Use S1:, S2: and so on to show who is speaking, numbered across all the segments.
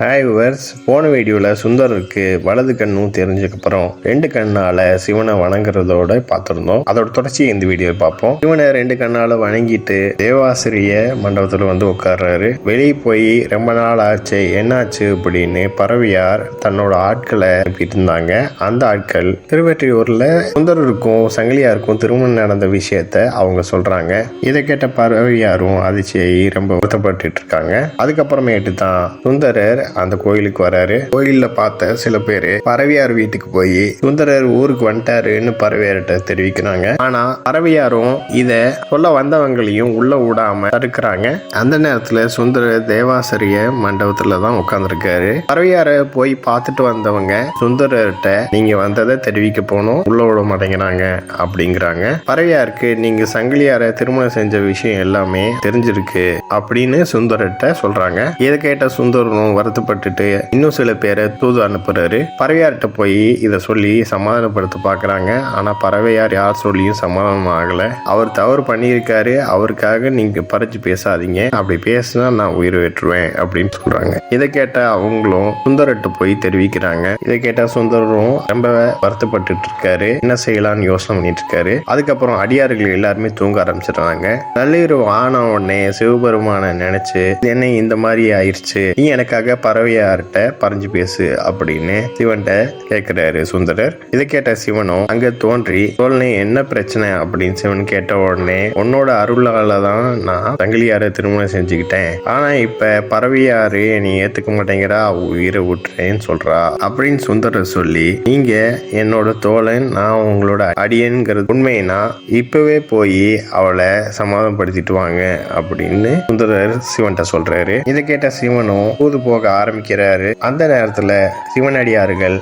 S1: Hi viewers போன வீடியோவில் சுந்தரருக்கு வலது கண்ணும் தெரிஞ்சதுக்கப்புறம் ரெண்டு கண்ணால் சிவனை வணங்குறதோட பார்த்துருந்தோம். அதோட தொடர்ச்சியை இந்த வீடியோ பார்ப்போம். சிவனை ரெண்டு கண்ணால் வணங்கிட்டு தேவாசிரிய மண்டபத்தில் வந்து உட்கார்றாரு. வெளியே போய் ரொம்ப நாள் ஆச்சு என்னாச்சு அப்படின்னு பறவையார் தன்னோட ஆட்களை அனுப்பிட்டு இருந்தாங்க. அந்த ஆட்கள் திருவெற்றியூரில் சுந்தரருக்கும் சங்கிலியாருக்கும் திருமணம் நடந்த விஷயத்த அவங்க சொல்கிறாங்க இதை கேட்ட பறவையாரும் அதிர்ச்சியை ரொம்ப வருத்தப்பட்டு இருக்காங்க. அதுக்கப்புறமேட்டு தான் சுந்தரர் அந்த கோயிலுக்கு வராரு. கோயில்ல பார்த்த சில பேர் பறவையார் வீட்டுக்கு போய் சுந்தரர் ஊருக்கு வந்துட்டாருன்னு பறவையார்கிட்ட தெரிவிக்கிறாங்க. ஆனா பறவையாரும் இத சொல்ல வந்தவங்களையும் உள்ள விடாம தடுக்கிறாங்க. அந்த நேரத்துல சுந்தரர் தேவாசரிய மண்டபத்தில் தான் உட்கார்ந்துருக்காரு. பறவையார போய் பார்த்துட்டு வந்தவங்க சுந்தரர்கிட்ட நீங்க வந்ததை தெரிவிக்க போனோம் உள்ள விட மாட்டேங்கிறாங்க அப்படிங்கிறாங்க. பறவையாருக்கு நீங்க சங்கிலியாரை திருமணம் செஞ்ச விஷயம் எல்லாமே தெரிஞ்சிருக்கு அப்படின்னு சுந்தரர்கிட்ட சொல்றாங்க. இதை கேட்ட சுந்தரனும் வருத்தப்பட்டுட்டு இன்னும் சில பேரை தூது அனுப்புறாரு. பறவையார்கிட்ட போய் இதை சொல்லி சமாதானப்படுத்த பார்க்குறாங்க. ஆனால் பறவையார் யார் சொல்லியும் சமாதானம் ஆகலை. அவர் தவறு பண்ணியிருக்காரு. அவருக்காக நீங்கள் பறிச்சு பேசாதீங்க. அப்படி பேசினா நான் உயிர் வெற்றுவேன் அப்படின்னு சொல்கிறாங்க இதை கேட்டால் அவங்களும் சுந்தரர்கிட்ட போய் தெரிவிக்கிறாங்க. இதை கேட்டால் சுந்தரரும் ரொம்ப வருத்தப்பட்டு இருக்காரு என்ன செய்யலாம்னு யோசனை பண்ணிட்டு இருக்காரு அதுக்கப்புறம் அடியார்கள் எல்லாருமே தூங்க ஆரம்பிச்சிடுறாங்க. நள்ளிரவு ஆன உடனே சிவபெருமானை நினைச்சு என்ன இந்த மாதிரி ஆயிடுச்சு நீ எனக்காக பறவையார்கிட்ட பறஞ்சு பேசு அப்படின்னு சிவன்கிட்ட கேட்கிறாரு சுந்தரர். இதை கேட்ட சிவனும் அங்க தோன்றி தோழனே என்ன பிரச்சனை? அப்படின்னு சிவன் கேட்ட உடனே உன்னோட அருளால தான் நான் தங்கிலியார திருமணம் செஞ்சுக்கிட்டேன். ஆனா இப்ப பறவையாரு நீ ஏத்துக்க மாட்டேங்கிறா உயிரை விட்டுறேன்னு சொல்றா. அப்படின்னு சுந்தரர் சொல்லி நீங்க என்னோட தோழன் நான் உங்களோட அடியன்கிறது உண்மைனா இப்பவே போய் அவளை சமாதானப்படுத்திட்டு வாங்க. அப்படின்னு சுந்தரர் சிவன்கிட்ட சொல்றாரு. இதை கேட்ட சிவனும் தூது போக ஆரம்பிக்கிறாரு. அந்த நேரத்துல சிவனடியார்கள்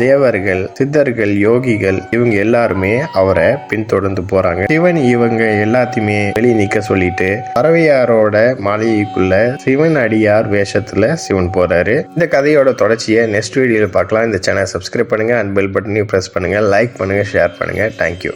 S1: தேவர்கள் சித்தர்கள் யோகிகள் இவங்க எல்லாருமே அவரை பின்தொடர்ந்து போறாங்க. சிவன் இவங்க எல்லாத்தையுமே வெளியே நிக்க சொல்லிட்டு பறவையாரோட மாளிகைக்குள்ள சிவன் அடியார் வேஷத்துல சிவன் போறாரு. இந்த கதையோட தொடர்ச்சியை நெக்ஸ்ட் வீடியோல பார்க்கலாம். இந்த சேனல் சப்ஸ்கிரைப் பண்ணுங்க அண்ட் பெல் பட்டனையும் பிரஸ் பண்ணுங்க லைக் பண்ணுங்க ஷேர் பண்ணுங்க. Thank you